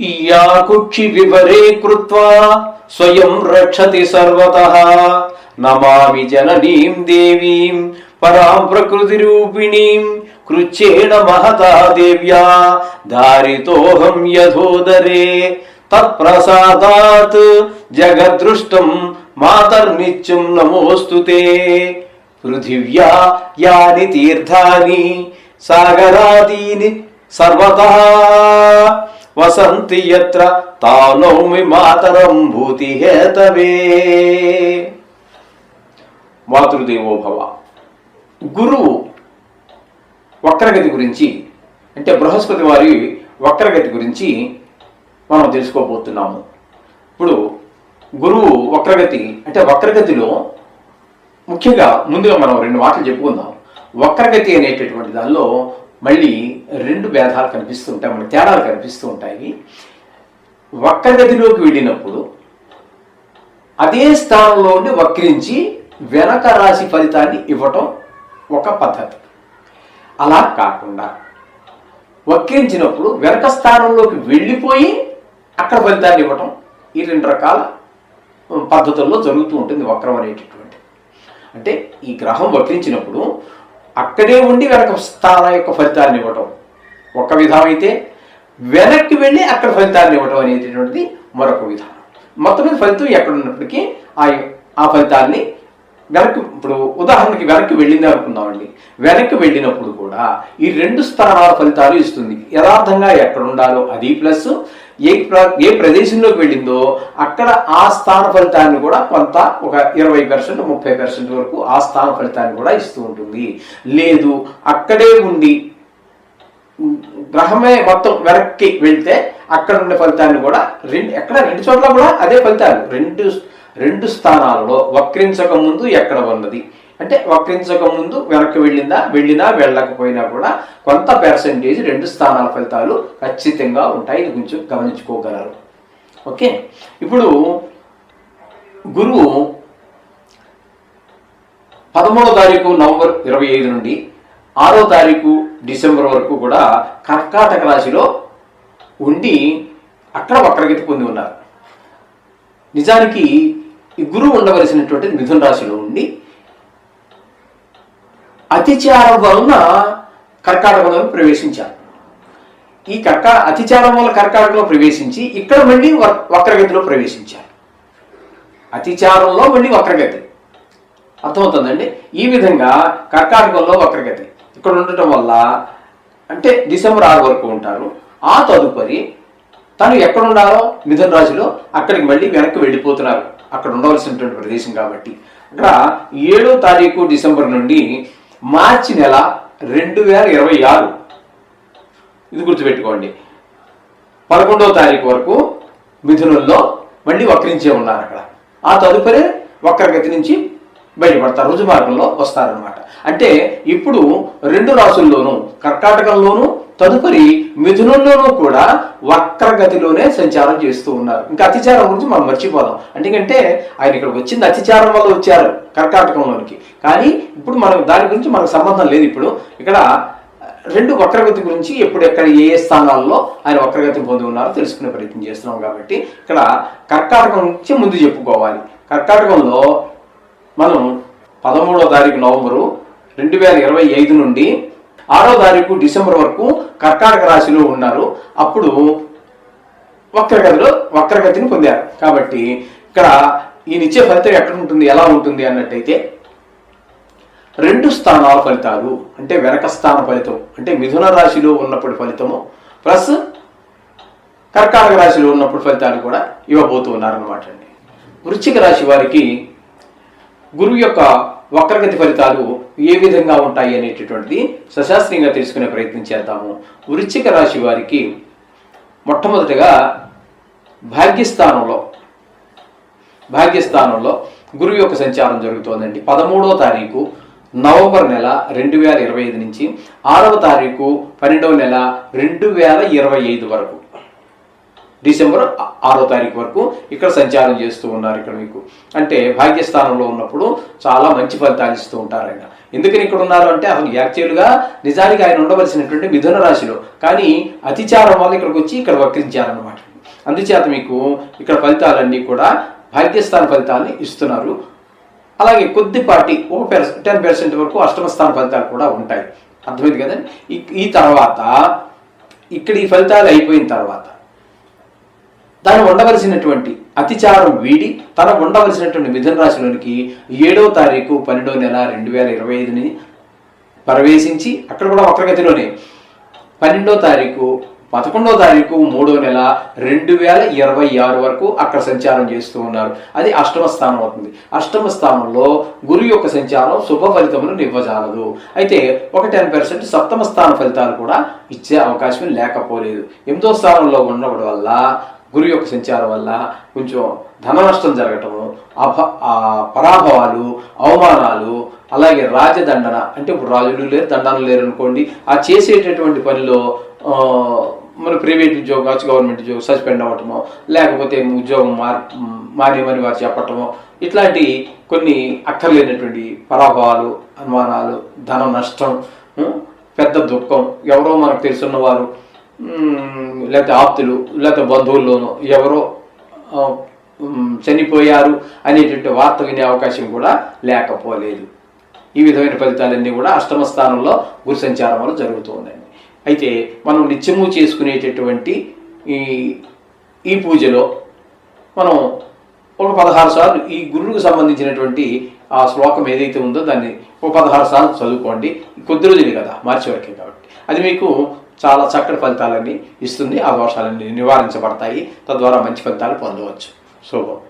ఇయాకుక్షి వివరే కృత్వా స్వయం రక్షతి సర్వతః. నమామి జననీం దేవీం పరాం ప్రకృతి రూపిణీం కృచ్చేణ మహతా దేవ్యా. దారితోహం యథోదరే తత్ప్రసాదాత్ జగదృష్టం మాతర్నిత్యం నమోస్తుతే పృథివ్యా యాని తీర్థాని సాగరాదీని సర్వతః. వసంతి యత్ర తానౌమి మాతరం భూతి హేతవే మాతృదేవోభవ గురువు వక్రగతి గురించి అంటే బృహస్పతి వారి వక్రగతి గురించి మనం తెలుసుకోబోతున్నాము. ఇప్పుడు గురువు వక్రగతి అంటే వక్రగతిలో ముఖ్యంగా ముందుగా మనం రెండు మాటలు చెప్పుకుందాం. వక్రగతి అనేటటువంటి దానిలో మళ్ళీ రెండు భేదాలు కనిపిస్తూ ఉంటాయి మన తేడాలు కనిపిస్తూ ఉంటాయి. వక్రగతిలోకి వెళ్ళినప్పుడు అదే స్థానంలో ఉండి వక్రించి వెనక రాశి ఫలితాన్ని ఇవ్వటం ఒక పద్ధతి. అలా కాకుండా వక్రించినప్పుడు వెనక స్థానంలోకి వెళ్ళిపోయి అక్కడ ఫలితాన్ని ఇవ్వటం ఈ రెండు రకాల పద్ధతుల్లో జరుగుతూ ఉంటుంది వక్రం అనేటటువంటి అంటే ఈ గ్రహం వక్రించినప్పుడు అక్కడే ఉండి వెనక స్థాన యొక్క ఫలితాన్ని ఇవ్వటం. ఒక విధం అయితే వెనక్కి వెళ్ళి అక్కడ ఫలితాన్ని ఇవ్వటం అనేటటువంటిది మరొక విధానం. మొత్తం మీద ఫలితం ఎక్కడ ఉన్నప్పటికీ ఆ ఆ ఫలితాన్ని వెనక్కి ఇప్పుడు ఉదాహరణకి వెనక్కి వెళ్ళింది అనుకుందామండి. వెనక్కి వెళ్ళినప్పుడు కూడా ఈ రెండు స్థానాల ఫలితాలు ఇస్తుంది. యథార్థంగా ఎక్కడ ఉండాలో అది ప్లస్ ఏ ప్ర- ఏ ప్రదేశంలోకి వెళ్ళిందో అక్కడ ఆ స్థాన ఫలితాన్ని కూడా కొంత ఒక ఇరవై పర్సెంట్ ముప్పై పర్సెంట్ వరకు ఆ స్థాన ఫలితాన్ని కూడా ఇస్తూ ఉంటుంది. లేదు అక్కడే ఉండి గ్రహమే మొత్తం వెనక్కి వెళ్తే అక్కడ ఉండే ఫలితాన్ని కూడా రెండు ఎక్కడ రెండు చోట్ల కూడా అదే ఫలితాలు. రెండు రెండు స్థానాలలో వక్రించక ముందు ఎక్కడ ఉన్నది? అంటే వక్రించక ముందు వెనక్కి వెళ్ళిందా వెళ్ళినా వెళ్ళకపోయినా కూడా కొంత పర్సెంటేజ్ రెండు స్థానాల ఫలితాలు ఖచ్చితంగా ఉంటాయి. ఇది కొంచెం గమనించుకోగలరు. ఓకే? ఇప్పుడు గురువు పదమూడో తారీఖు నవంబర్ ఇరవై ఐదు నుండి ఆరో తారీఖు డిసెంబర్ వరకు కూడా కర్కాటక రాశిలో ఉండి అక్కడ వక్రగతి పొంది ఉన్నారు. నిజానికి ఈ గురువు ఉండవలసినటువంటి మిథున రాశిలో ఉండి అతిచారం వలన కర్కాటకంలో ప్రవేశించారు. ఈ కర్కా అతిచారం వల్ల కర్కాటకంలో ప్రవేశించి ఇక్కడ మళ్ళీ వక్రగతిలో ప్రవేశించారు. అతిచారంలో మళ్ళీ వక్రగతి. అర్థమవుతుందండి? ఈ విధంగా కర్కాటకంలో వక్రగతి. ఇక్కడ ఉండటం వల్ల అంటే డిసెంబర్ ఆరు వరకు ఉంటారు. ఆ తదుపరి తను ఎక్కడ ఉండాలో మిథున రాశిలో అక్కడికి మళ్ళీ వెనక్కి వెళ్ళిపోతున్నారు. అక్కడ ఉండవలసినటువంటి ప్రదేశం కాబట్టి. అక్కడ ఏడో తారీఖు డిసెంబర్ నుండి మార్చి నెల రెండు వేల ఇరవై ఆరు. ఇది గుర్తుపెట్టుకోండి. పదకొండవ తారీఖు వరకు మిథునంలో మళ్ళీ వక్రించే ఉన్నారు అక్కడ. ఆ తదుపరి వక్రగతి నుంచి బయటపడతారు రుజు మార్గంలో వస్తారనమాట అంటే ఇప్పుడు రెండు రాసుల్లోనూ కర్కాటకంలోనూ తదుపరి మిథునంలోనూ కూడా వక్రగతిలోనే సంచారం చేస్తూ ఉన్నారు. ఇంకా అతిచారం గురించి మనం మర్చిపోదాం. ఎందుకంటే ఆయన ఇక్కడ వచ్చింది అతిచారం వల్ల వచ్చారు కర్కాటకంలోనికి. కానీ ఇప్పుడు మనం దాని గురించి మనకు సంబంధం లేదు ఇప్పుడు. ఇక్కడ రెండు వక్రగతి గురించి ఎప్పుడు ఎక్కడ ఏ ఏ స్థానాల్లో ఆయన వక్రగతి పొంది ఉన్నారో తెలుసుకునే ప్రయత్నం చేస్తున్నాం కాబట్టి ఇక్కడ కర్కాటకం నుంచి ముందు చెప్పుకోవాలి. కర్కాటకంలో మనం పదమూడవ తారీఖు నవంబరు రెండు వేల ఇరవై ఐదు నుండి ఆరో తారీఖు డిసెంబర్ వరకు కర్కాటక రాశిలో ఉన్నారు. అప్పుడు వక్రగతిలో వక్రగతిని పొందారు. కాబట్టి ఇక్కడ ఈయనిచ్చే ఫలితం ఎక్కడ ఉంటుంది ఎలా ఉంటుంది అన్నట్టయితే రెండు స్థానాల ఫలితాలు అంటే వెనక స్థాన ఫలితం అంటే మిథున రాశిలో ఉన్నప్పుడు ఫలితము ప్లస్ కర్కాటక రాశిలో ఉన్నప్పుడు ఫలితాలు కూడా ఇవ్వబోతూ ఉన్నారనమాట అండి. వృశ్చిక రాశి వారికి గురువు యొక్క వక్రగతి ఫలితాలు ఏ విధంగా ఉంటాయి అనేటటువంటిది సశాస్త్రీయంగా తెలుసుకునే ప్రయత్నం చేద్దాము. వృశ్చిక రాశి వారికి మొట్టమొదటిగా భాగ్యస్థానంలో భాగ్యస్థానంలో గురువు యొక్క సంచారం జరుగుతోందండి. పదమూడవ తారీఖు నవంబర్ నెల రెండు వేల ఇరవై ఐదు నుంచి ఆరవ తారీఖు పన్నెండవ నెల రెండు వేల ఇరవై ఐదు వరకు. డిసెంబర్ ఆరో తారీఖు వరకు ఇక్కడ సంచారం చేస్తూ ఉన్నారు ఇక్కడ మీకు. అంటే భాగ్యస్థానంలో ఉన్నప్పుడు చాలా మంచి ఫలితాలు ఇస్తూ ఉంటారు ఆయన. ఎందుకని ఇక్కడ ఉన్నారు అంటే అసలు యాక్చువల్గా నిజానికి ఆయన ఉండవలసినటువంటి మిథున రాశిలో. కానీ అతిచారం వల్ల ఇక్కడికి వచ్చి ఇక్కడ వక్రించారనమాట అందుచేత మీకు ఇక్కడ ఫలితాలన్నీ కూడా భాగ్యస్థాన ఫలితాలని ఇస్తున్నారు. అలాగే కొద్దిపాటి ఒక పెర్సెంట్ టెన్ పర్సెంట్ వరకు అష్టమ స్థాన ఫలితాలు కూడా ఉంటాయి. అర్థమైంది కదండి? ఈ తర్వాత ఇక్కడ ఈ ఫలితాలు అయిపోయిన తర్వాత తను ఉండవలసినటువంటి అతిచారం వీడి తన ఉండవలసినటువంటి మిథున రాశిలోనికి ఏడో తారీఖు పన్నెండో నెల రెండు వేల ఇరవై ఐదుని ప్రవేశించి అక్కడ కూడా వక్రగతిలోనే పన్నెండో తారీఖు పదకొండో తారీఖు మూడో నెల రెండు వేల ఇరవై ఆరు వరకు అక్కడ సంచారం చేస్తూ ఉన్నారు. అది అష్టమ స్థానం అవుతుంది. అష్టమ స్థానంలో గురు యొక్క సంచారం శుభ ఫలితములను ఇవ్వజాలదు. అయితే ఒక టెన్ పర్సెంట్ సప్తమ స్థాన ఫలితాలు కూడా ఇచ్చే అవకాశం లేకపోలేదు. ఎనిమిదో స్థానంలో ఉండడం వల్ల గురు యొక్క సంచారం వల్ల కొంచెం ధన నష్టం జరగటము అభ ఆ పరాభవాలు అవమానాలు అలాగే రాజదండన అంటే ఇప్పుడు రాజులు లేరు దండనలు లేరు అనుకోండి ఆ చేసేటటువంటి పనిలో మన ప్రైవేట్ ఉద్యోగం కావచ్చు గవర్నమెంట్ ఉద్యోగం సస్పెండ్ అవ్వటమో లేకపోతే ఉద్యోగం మార్ మానేమని వారు చెప్పటమో ఇట్లాంటి కొన్ని అక్కర్లేనటువంటి పరాభవాలు అనుమానాలు ధన నష్టం పెద్ద దుఃఖం ఎవరో మనకు తెలుసున్న వారు లేకపోతే ఆప్తులు లేకపోతే బంధువుల్లోనూ ఎవరో చనిపోయారు అనేటువంటి వార్త వినే అవకాశం కూడా లేకపోలేదు. ఈ విధమైన ఫలితాలన్నీ కూడా అష్టమ స్థానంలో గురు సంచారం వల్ల జరుగుతూ ఉందండి అయితే మనం నిత్యము చేసుకునేటటువంటి ఈ ఈ పూజలో మనం ఒక పదహారు సార్లు ఈ గురువుకు సంబంధించినటువంటి ఆ శ్లోకం ఏదైతే ఉందో దాన్ని ఒక పదహారు సార్లు చదువుకోండి. కొద్ది రోజులు కదా మార్చి వరకే కాబట్టి. అది మీకు చాలా చక్కటి ఫలితాలన్నీ ఇస్తుంది. ఆ దోషాలన్నీ నివారించబడతాయి. తద్వారా మంచి ఫలితాలు పొందవచ్చు. శుభం.